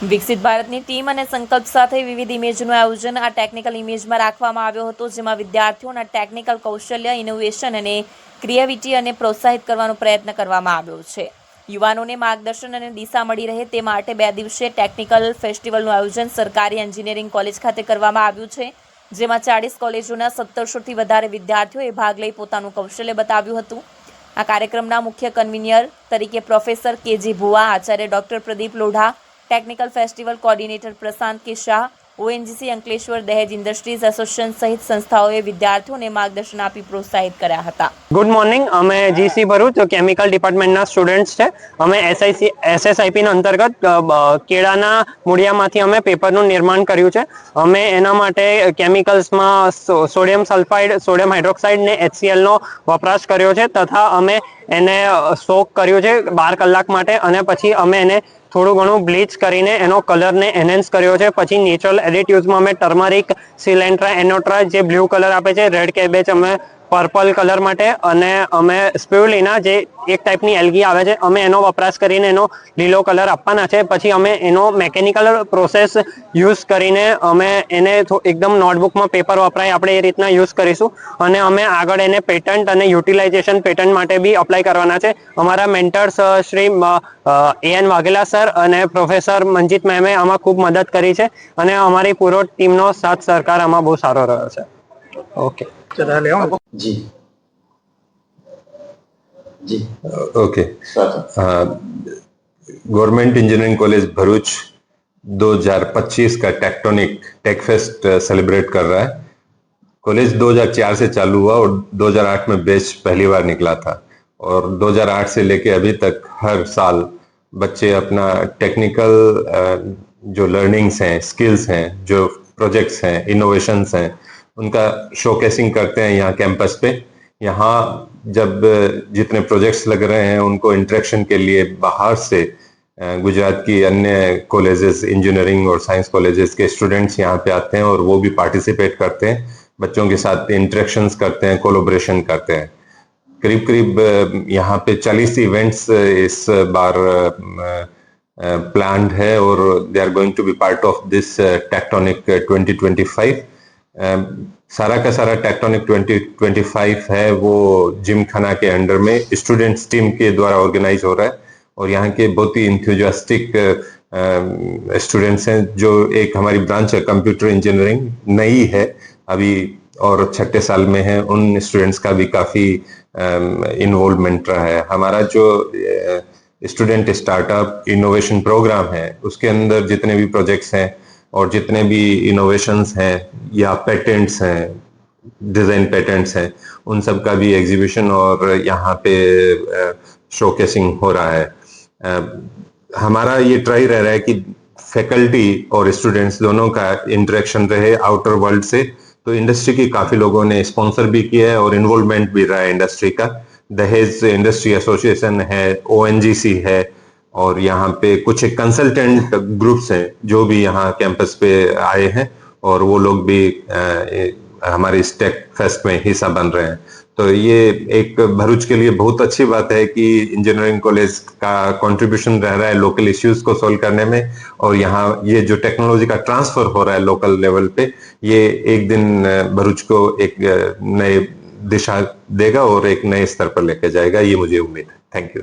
વિકસિત ભારતની ટીમ અને સંકલ્પ સાથે વિવિધ ઇમેજનું આયોજન આ ટેકનિકલ ઇમેજમાં રાખવામાં આવ્યો હતો, જેમાં વિદ્યાર્થીઓના ટેકનિકલ કૌશલ્ય, ઇનોવેશન અને ક્રિએવિટી અને પ્રોત્સાહિત કરવાનો પ્રયત્ન કરવામાં આવ્યો છે. યુવાનોને માર્ગદર્શન અને દિશા મળી રહે તે માટે બે દિવસીય ટેકનિકલ ફેસ્ટિવલનું આયોજન સરકારી એન્જિનિયરિંગ કોલેજ ખાતે કરવામાં આવ્યું છે, જેમાં ચાળીસ કોલેજોના સત્તરસોથી વધારે વિદ્યાર્થીઓએ ભાગ લઈ પોતાનું કૌશલ્ય બતાવ્યું હતું. આ કાર્યક્રમના મુખ્ય કન્વીનર તરીકે professor KG Bhuva, Acharya doctor Pradeep Lodha technical festival coordinator Prashant K Shah ONGC Ankleshwar દહેજ ઇન્ડસ્ટ્રીઝ એસોસિએશન સહિત સંસ્થાઓએ વિદ્યાર્થીઓને માર્ગદર્શન આપી પ્રોત્સાહિત કર્યા હતા. ગુડ મોર્નિંગ અમે જીસી ભરૂચ કેમિકલ ડિપાર્ટમેન્ટના સ્ટુડન્ટ્સ છે. અમે એસઆઈસી એસએસઆઈપીના અંતર્ગત કેળાના મૂળિયામાંથી અમે પેપરનું નિર્માણ કર્યું છે. અમે એના માટે કેમિકલ્સમાં સોડિયમ સલ્ફાઇડ સોડિયમ હાઇડ્રોક્સાઇડ ને એચસીએલનો વપરાશ કર્યો છે. તથા અમે એને સોક કર્યું છે બાર કલાક માટે. અને પછી અમે એને થોડું ઘણું બ્લીચ કરીને એનો કલરને એનહેન્સ કર્યો છે. પછી નેચરલ એડિટ્યુઝમાં અમે ટર્મરિક સિલેન્ટ્રા એનોટ્રા જે બ્લુ કલર આપે છે, રેડ કેબેજ અમે પર્પલ કલર માટે અને અમે સ્પ્યુલિના જે એક ટાઈપની એલગી આવે છે, અમે એનો વપરાશ કરીને એનો લીલો કલર આપવાના છે. પછી અમે એનો મેકેનિકલ પ્રોસેસ યુઝ કરીને અમે એને એકદમ નોટબુકમાં પેપર વપરાય, આપણે એ રીતના યુઝ કરીશું. અને અમે આગળ એને પેટન્ટ અને યુટિલાઇઝેશન પેટન્ટ માટે બી અપ્લાય કરવાના છે. અમારા mentors Shri A N Vaghela sir અને પ્રોફેસર મંજીત મેમે આમાં ખૂબ મદદ કરી છે. અને અમારી પૂરો ટીમનો સાથ સહકાર આમાં બહુ સારો રહ્યો છે. ઓકે चला ले आओ। जी। जी। Okay government engineering college Bharuch 2025 का टेक्टोनिक टेक फेस्ट सेलिब्रेट कर रहा है। कॉलेज 2004 से चालू हुआ और 2008 में बेच पहली बार निकला था। और 2008 से लेके अभी तक हर साल बच्चे अपना टेक्निकल जो लर्निंग्स हैं स्किल्स हैं जो प्रोजेक्ट्स हैं इनोवेशंस हैं उनका शोकेसिंग करते हैं यहाँ कैंपस पे। यहाँ जब जितने प्रोजेक्ट्स लग रहे हैं उनको इंटरेक्शन के लिए बाहर से गुजरात की अन्य कॉलेजेस इंजीनियरिंग और साइंस कॉलेजेस के स्टूडेंट्स यहाँ पे आते हैं और वो भी पार्टिसिपेट करते हैं। बच्चों के साथ इंटरेक्शंस करते हैं कोलोब्रेशन करते हैं। करीब करीब यहाँ पे 40 इवेंट्स इस बार प्लान्ड है और they are going to be part of this Tectonic 2025 um, सारा का सारा टेक्टोनिक 2025 है, वो जिम खाना के अंडर में स्टूडेंट्स टीम के द्वारा ऑर्गेनाइज हो रहा है, और यहाँ के बहुत ही इंथ्यूजियास्टिक स्टूडेंट्स हैं, जो एक हमारी ब्रांच है कंप्यूटर इंजीनियरिंग नई है, अभी और छठे साल में है, उन स्टूडेंट्स का भी काफ़ी इन्वॉल्वमेंट रहा है। हमारा जो स्टूडेंट स्टार्टअप इनोवेशन प्रोग्राम है, उसके अंदर जितने भी प्रोजेक्ट्स हैं और जितने भी इनोवेशंस हैं या पेटेंट्स हैं डिज़ाइन पेटेंट्स हैं, उन सब का भी एग्जीबिशन और यहाँ पे शोकेसिंग हो रहा है। हमारा ये ट्राई रह रहा है कि फैकल्टी और स्टूडेंट्स दोनों का इंटरेक्शन रहे आउटर वर्ल्ड से। तो इंडस्ट्री की काफ़ी लोगों ने स्पॉन्सर भी किया है और इन्वॉल्वमेंट भी रहा है इंडस्ट्री का। दहेज इंडस्ट्री एसोसिएशन है ओएनजीसी है और यहाँ पे कुछ कंसल्टेंट ग्रुप्स हैं, जो भी यहाँ कैंपस पे आए हैं, और वो लोग भी हमारे इस टेक फेस्ट में हिस्सा बन रहे हैं। तो ये एक भरूच के लिए बहुत अच्छी बात है कि इंजीनियरिंग कॉलेज का कंट्रीब्यूशन रह रहा है लोकल इश्यूज़ को सॉल्व करने में, और यहाँ ये जो टेक्नोलॉजी का ट्रांसफ़र हो रहा है लोकल लेवल पे, ये एक दिन भरूच को एक नए दिशा देगा और एक नए स्तर पर लेके जाएगा, ये मुझे उम्मीद है। Thank you